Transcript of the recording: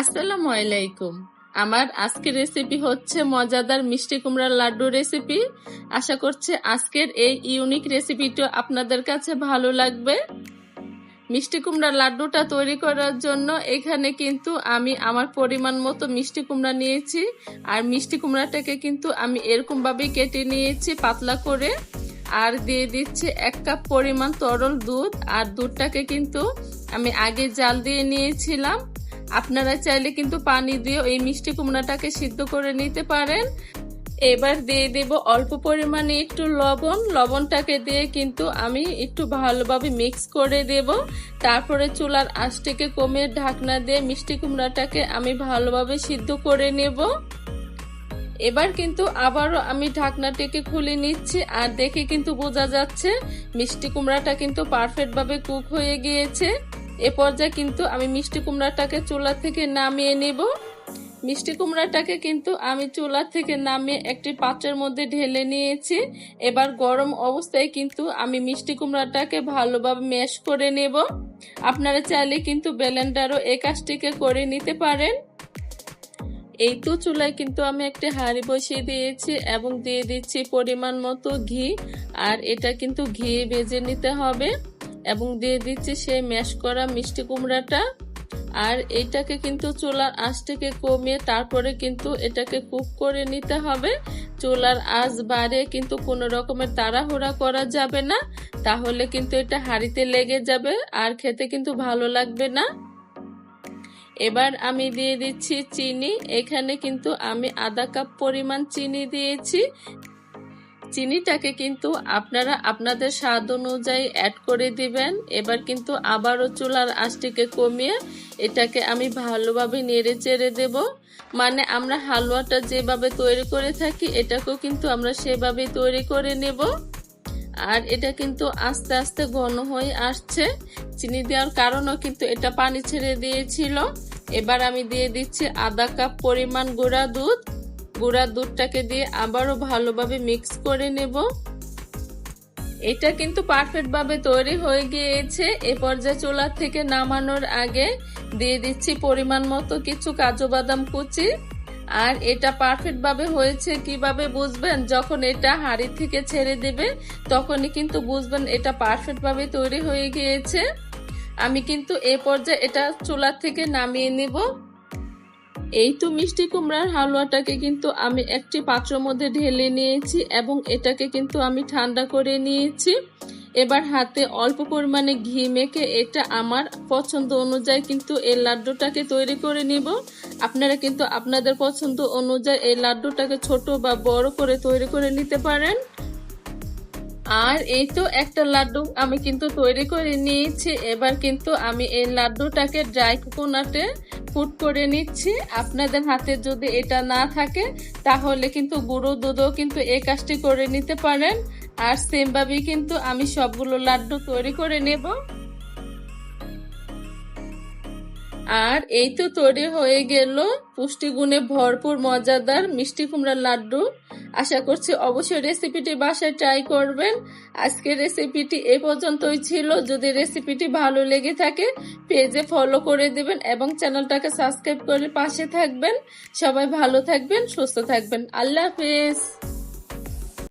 আসসালামু আলাইকুম। আমার আজকের রেসিপি হচ্ছে মজাদার মিষ্টি কুমড়ার লাড্ডু রেসিপি আশা করছি আজকের এই ইউনিক রেসিপিটা আপনাদের কাছে ভালো লাগবে। মিষ্টি কুমড়ার লাড্ডুটা তৈরি করার জন্য এখানে কিন্তু আমি আমার পরিমাণ মতো মিষ্টি কুমড়া নিয়েছি। আর মিষ্টি কুমড়াটাকে কিন্তু আমি এরকম ভাবেই কেটে নিয়েছি পাতলা করে। আর দিয়ে দিচ্ছি এক কাপ পরিমাণ তরল দুধ। আর দুধটাকে কিন্তু আমি আগে জাল দিয়ে নিয়েছিলাম। আপনারা চাইলে কিন্তু পানি দিয়ে এই মিষ্টি কুমড়াটাকে সিদ্ধ করে নিতে পারেন। এবার দিয়ে দেব অল্প পরিমাণে একটু লবণ। লবণটাকে দিয়ে কিন্তু আমি একটু ভালোভাবে মিক্স করে দেব। তারপরে চুলার আঁচটিকে কমে ঢাকনা দিয়ে মিষ্টি কুমড়াটাকে আমি ভালোভাবে সিদ্ধ করে নেব। এবার কিন্তু আবারও আমি ঢাকনাটিকে খুলে নিচ্ছি আর দেখে কিন্তু বোঝা যাচ্ছে মিষ্টি কুমড়াটা কিন্তু পারফেক্টভাবে কুক হয়ে গিয়েছে। এ পর্যায়ে কিন্তু আমি মিষ্টি কুমড়াটাকে চুলা থেকে নামিয়ে নেব। মিষ্টি কুমড়াটাকে কিন্তু আমি চুলা থেকে নামিয়ে একটি পাত্রের মধ্যে ঢেলে নিয়েছি। এবার গরম অবস্থায় কিন্তু আমি মিষ্টি কুমড়াটাকে ভালোভাবে ম্যাশ করে নেব। আপনারা চাইলে কিন্তু ব্লেন্ডারও এ কাজটিকে করে নিতে পারেন। এই তো চুলায় কিন্তু আমি একটি হাঁড়ি বসিয়ে দিয়েছি এবং দিয়ে দিচ্ছি পরিমাণ মতো ঘি। আর এটা কিন্তু ঘি ভেজে নিতে হবে। এবং দিয়ে দিচ্ছি সেই ম্যাশ করা মিষ্টি কুমড়াটা। আর এটাকে কিন্তু চুলার আঁচ থেকে কমিয়ে তারপরে কিন্তু এটাকে কুক করে নিতে হবে। চুলার আঁচ বাড়িয়ে কিন্তু কোনো রকমের তাড়াহুড়া করা যাবে না। তাহলে কিন্তু এটা হাঁড়িতে লেগে যাবে আর খেতে কিন্তু ভালো লাগবে না। এবার আমি দিয়ে দিচ্ছি চিনি। এখানে কিন্তু আমি আধা কাপ পরিমাণ চিনি দিয়েছি। চিনিটাকে কিন্তু আপনারা আপনাদের স্বাদ অনুযায়ী অ্যাড করে দিবেন। এবার কিন্তু আবারও চুলার আঁচটিকে কমিয়ে এটাকে আমি ভালোভাবে নেড়ে চেড়ে দেব। মানে আমরা হালুয়াটা যেভাবে তৈরি করে থাকি, এটাকেও কিন্তু আমরা সেভাবেই তৈরি করে নেব। আর এটা কিন্তু আস্তে আস্তে ঘন হয়ে আসছে। চিনি দেওয়ার কারণও কিন্তু এটা পানি ছেড়ে দিয়েছিল। এবার আমি দিয়ে দিচ্ছি আধা কাপ পরিমাণ গুঁড়া দুধ। গুঁড়া দুধটাকে দিয়ে আবারও ভালোভাবে মিক্স করে নেব। এটা কিন্তু পারফেক্ট ভাবে তৈরি হয়ে গিয়েছে। এ পর্যায়ে চুলা থেকে নামানোর আগে দিয়ে দিচ্ছি পরিমাণ মতো কিছু কাজু বাদাম কুচি। আর এটা পারফেক্ট ভাবে হয়েছে কীভাবে বুঝবেন? যখন এটা হাড়ি থেকে ছেড়ে দেবে, তখনই কিন্তু বুঝবেন এটা পারফেক্ট ভাবে তৈরি হয়ে গিয়েছে। আমি কিন্তু এ পর্যায়ে এটা চুলা থেকে নামিয়ে নিব। এই তো মিষ্টি কুমড়ার হালুয়াটাকে কিন্তু আমি একটি পাত্রের মধ্যে ঢেলে নিয়েছি এবং এটাকে কিন্তু আমি ঠান্ডা করে নিয়েছি। এবার হাতে অল্প পরিমাণে ঘি মেখে এটা আমার পছন্দ অনুযায়ী কিন্তু এই লাড্ডুটাকে তৈরি করে নিব। আপনারা কিন্তু আপনাদের পছন্দ অনুযায়ী এই লাড্ডুটাকে ছোট বা বড় করে তৈরি করে নিতে পারেন। আর এই তো একটা লাড্ডু আমি কিন্তু তৈরি করে নিয়েছি। এবার কিন্তু আমি এই লাড্ডুটাকে ড্রাই কোকোনাটে ফুট করে নিচ্ছি। আপনাদের হাতে যদি এটা না থাকে, তাহলে কিন্তু গুঁড়ো দুধও কিন্তু এই কাজটি করে নিতে পারেন। আর সেমভাবেই কিন্তু আমি সবগুলো লাড্ডু তৈরি করে নেব। আর এই তো তৈরি হয়ে গেল পুষ্টিগুণে ভরপুর, মজাদার মিষ্টি কুমড়ার লাড্ডু। আশা করছি অবশ্যই রেসিপিটি বাসায় ট্রাই করবেন। আজকের রেসিপিটি এ পর্যন্তই ছিল। যদি রেসিপিটি ভালো লেগে থাকে, পেজে ফলো করে দেবেন এবং চ্যানেলটাকে সাবস্ক্রাইব করে পাশে থাকবেন। সবাই ভালো থাকবেন, সুস্থ থাকবেন। আল্লাহ হাফেজ।